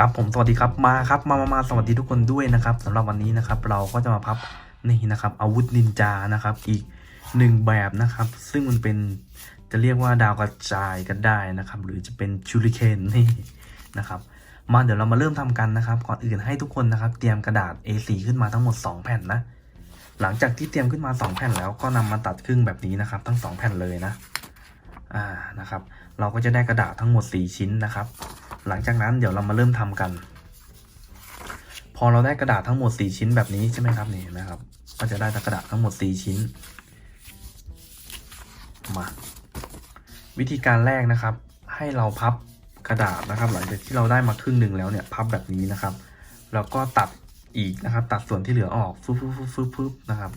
ครับผมสวัสดีครับมาครับมามามาสวัสดีทุกคนด้วยนะครับสำหรับวันนี้นะครับ เราก็จะมาพับนี่นะครับ อาวุธนินจานะครับ อีกหนึ่งแบบนะครับ ซึ่งมันเป็นจะเรียกว่าดาวกระจายก็ได้นะครับ หรือจะเป็นชูริเคนนี่นะครับมาเดี๋ยวเรามาเริ่มทำกันนะครับ ก่อนอื่นให้ทุกคนนะครับ เตรียมกระดาษ A4 ขึ้นมาทั้งหมด 2 แผ่นนะหลังจากที่เตรียมขึ้นมา 2 แผ่นแล้วก็นำมาตัดครึ่งแบบนี้นะครับ ทั้ง 2 แผ่นเลยนะอ่านะครับ เราก็จะได้กระดาษทั้งหมด 4 ชิ้นนะครับ หลังจากนั้นเดี๋ยวเรามาเริ่มทำกัน พอเราได้กระดาษทั้งหมด 4 ชิ้นแบบนี้ใช่ไหมครับนี่นะครับ ก็จะได้กระดาษทั้งหมด 4 ชิ้น มา วิธีการแรกนะครับ ให้เราพับกระดาษนะครับ หลังจากที่เราได้มาครึ่งหนึ่งแล้วเนี่ยพับแบบนี้นะครับ แล้วก็ตัดอีกนะครับ ตัดส่วนที่เหลือออกฟึบฟึบฟึบฟึบฟึบนะครับ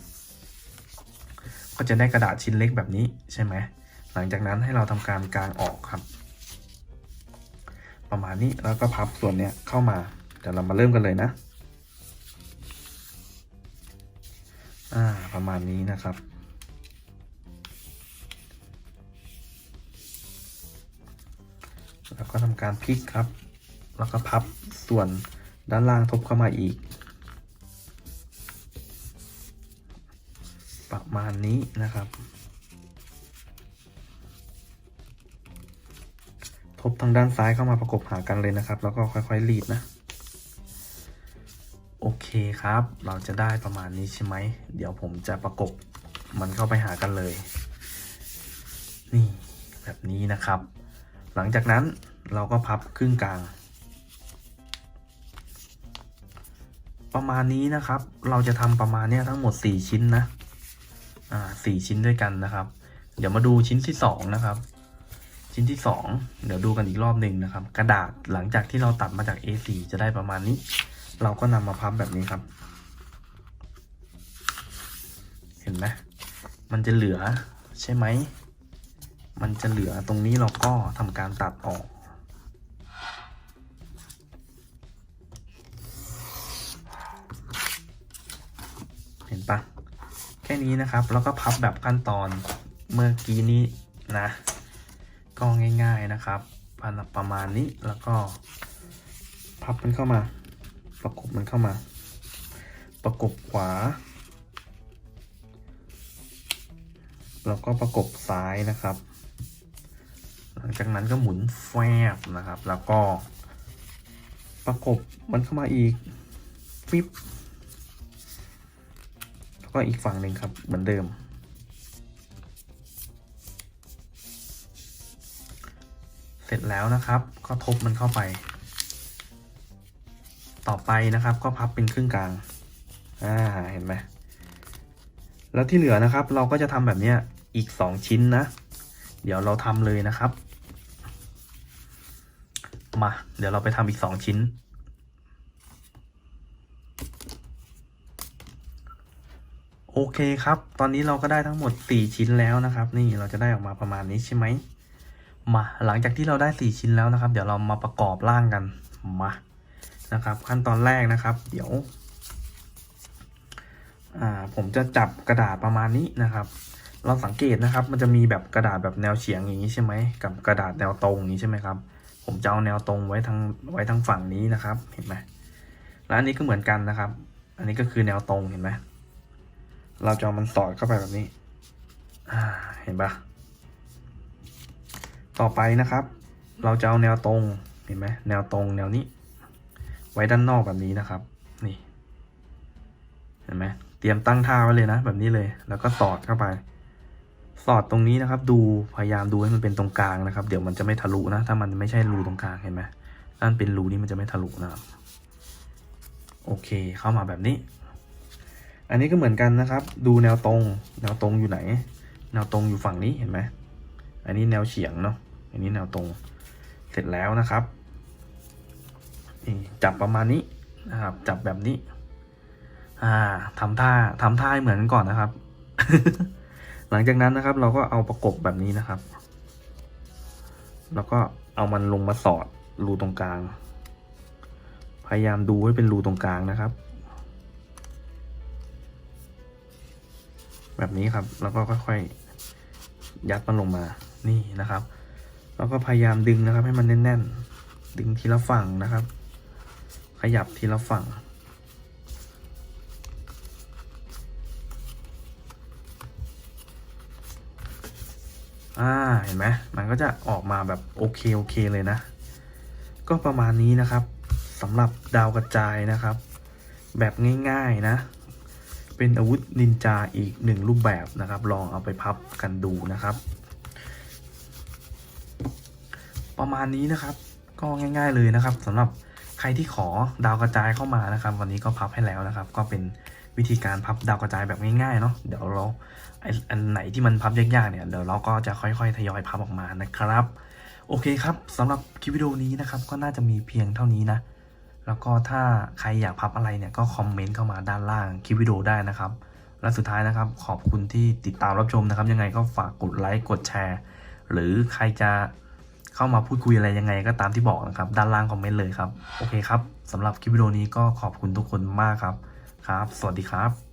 ก็จะได้กระดาษชิ้นเล็กแบบนี้ใช่ไหมหลังจากนั้นให้เราทำการกางออกครับ ประมาณนี้แล้วก็พับส่วนเนี้ยเข้ามาเดี๋ยวเรามาเริ่มกันเลยนะ อ่าประมาณนี้นะครับ แล้วก็ทำการพลิกครับ แล้วก็พับส่วนด้านล่างทบเข้ามาอีก ประมาณนี้นะครับ ทบทางด้านซ้ายเข้ามาประกบหากันเลยนะครับ แล้วก็ค่อยๆรีดนะ โอเคครับ เราจะได้ประมาณนี้ใช่ไหม เดี๋ยวผมจะประกบมันเข้าไปหากันเลย นี่แบบนี้นะครับ หลังจากนั้นเราก็พับครึ่งกลาง ประมาณนี้นะครับ เราจะทำประมาณนี้ทั้งหมด 4 ชิ้นนะ อ่าสี่ชิ้นด้วยกันนะครับ เดี๋ยวมาดูชิ้นที่สองนะครับ ชิ้นที่ 2 เดี๋ยวดูกันอีกรอบหนึ่งนะครับ กระดาษหลังจากที่เราตัดมาจาก A4 จะได้ประมาณนี้ เราก็นำมาพับแบบนี้ครับ เห็นไหมมันจะเหลือใช่ไหม มันจะเหลือตรงนี้เราก็ทำการตัดออกเห็นปะแค่นี้นะครับ แล้วก็พับแบบขั้นตอนเมื่อกี้นี้นะ ก็ง่าย ๆนะครับพันประมาณนี้แล้วก็ พับมันเข้ามา ประกบมันเข้ามา ประกบขวา แล้วก็ประกบซ้ายนะครับ หลังจากนั้นก็หมุนแฟบนะครับ แล้วก็ ประกบมันเข้ามาอีกฟิปแล้วก็อีกฝั่งหนึ่งครับเหมือนเดิม สร็จแล้วนะครับ ก็ทบมันเข้าไป ต่อไปนะครับ ก็พับเป็นครึ่งกลาง อ่า เห็นไหม แล้วที่เหลือนะครับ เราก็จะทำแบบเนี้ยอีกสองชิ้นนะ เดี๋ยวเราทำเลยนะครับ มา เดี๋ยวเราไปทำอีกสองชิ้นโอเคครับ ตอนนี้เราก็ได้ทั้งหมด 4 ชิ้นแล้วนะครับ นี่เราจะได้ออกมาประมาณนี้ใช่ไหม มาหลังจากที่เราได้ 4 ชิ้นแล้วนะครับ เดี๋ยวเรามาประกอบร่างกันมานะครับ ขั้นตอนแรกนะครับ เดี๋ยวผมจะจับกระดาษประมาณนี้นะครับ เราสังเกตนะครับ มันจะมีแบบกระดาษแบบแนวเฉียงอย่างนี้ใช่ไหมกับกระดาษแนวตรงนี้ใช่ไหมครับ ผมจะเอาแนวตรงไว้ทางไว้ทางฝั่งนี้นะครับ เห็นไหมแล้วอันนี้ก็เหมือนกันนะครับ อันนี้ก็คือแนวตรงเห็นไหมเราจะเอามันสอดเข้าไปแบบนี้เห็นปะ ต่อไปนะครับ เราจะเอาแนวตรงเห็นไหมแนวตรงแนวนี้ ไว้ด้านนอกแบบนี้นะครับ นี่ เห็นไหมเตรียมตั้งท่าไว้เลยนะ แบบนี้เลย แล้วก็สอดเข้าไป สอดตรงนี้นะครับ ดูพยายามดูให้มันเป็นตรงกลางนะครับ เดี๋ยวมันจะไม่ทะลุนะ ถ้ามันไม่ใช่รูตรงกลางเห็นไหมถ้านเป็นรูนี่มันจะไม่ทะลุนะครับโอเคเข้ามาแบบนี้ อันนี้ก็เหมือนกันนะครับ ดูแนวตรง แนวตรงอยู่ไหน แนวตรงอยู่ฝั่งนี้เห็นไหมอันนี้แนวเฉียงเนาะ อันนี้แนวตรงเสร็จแล้วนะครับนี่จับประมาณนี้นะครับ จับแบบนี้ อ่าทำท่าทำท่าให้เหมือนกันก่อนนะครับ หลังจากนั้นนะครับ เราก็เอาประกบแบบนี้นะครับ แล้วก็เอามันลงมาสอดรูตรงกลาง พยายามดูให้เป็นรูตรงกลางนะครับ แบบนี้ครับ แล้วก็ค่อยๆยัดมันลงมานี่นะครับ แล้วก็พยายามดึงนะครับ ให้มันแน่นๆ ดึงทีละฝั่งนะครับ ขยับทีละฝั่ง อ่า เห็นไหมมันก็จะออกมาแบบโอเคโอเคเลยนะ ก็ประมาณนี้นะครับสำหรับดาวกระจายนะครับ แบบง่ายๆนะ เป็นอาวุธนินจาอีกหนึ่งรูปแบบนะครับ ลองเอาไปพับกันดูนะครับ ประมาณนี้นะครับ ก็ง่าย ๆเลยนะครับสำหรับใครที่ขอดาวกระจายเข้ามานะครับ วันนี้ก็พับให้แล้วนะครับ ก็เป็นวิธีการพับดาวกระจายแบบง่ายๆเนาะเดี๋ยวเราไออันไหนที่มันพับยากๆเนี่ยเดี๋ยวเราก็จะค่อยๆทยอยพับออกมานะครับ โอเคครับสำหรับคลิปวิดีโอนี้นะครับ ก็น่าจะมีเพียงเท่านี้นะแล้วก็ถ้าใครอยากพับอะไรเนี่ยก็คอมเมนต์เข้ามาด้านล่างคลิปวิดีโอได้นะครับ และสุดท้ายนะครับ ขอบคุณที่ติดตามรับชมนะครับ ยังไงก็ฝากกดไลค์กดแชร์ หรือใครจะ เข้ามาพูดคุยอะไรยังไงก็ตามที่บอกนะครับ ด้านล่างคอมเมนต์เลยครับ โอเคครับสำหรับคลิปวิดีโอนี้ก็ขอบคุณทุกคนมากครับ ครับ สวัสดีครับ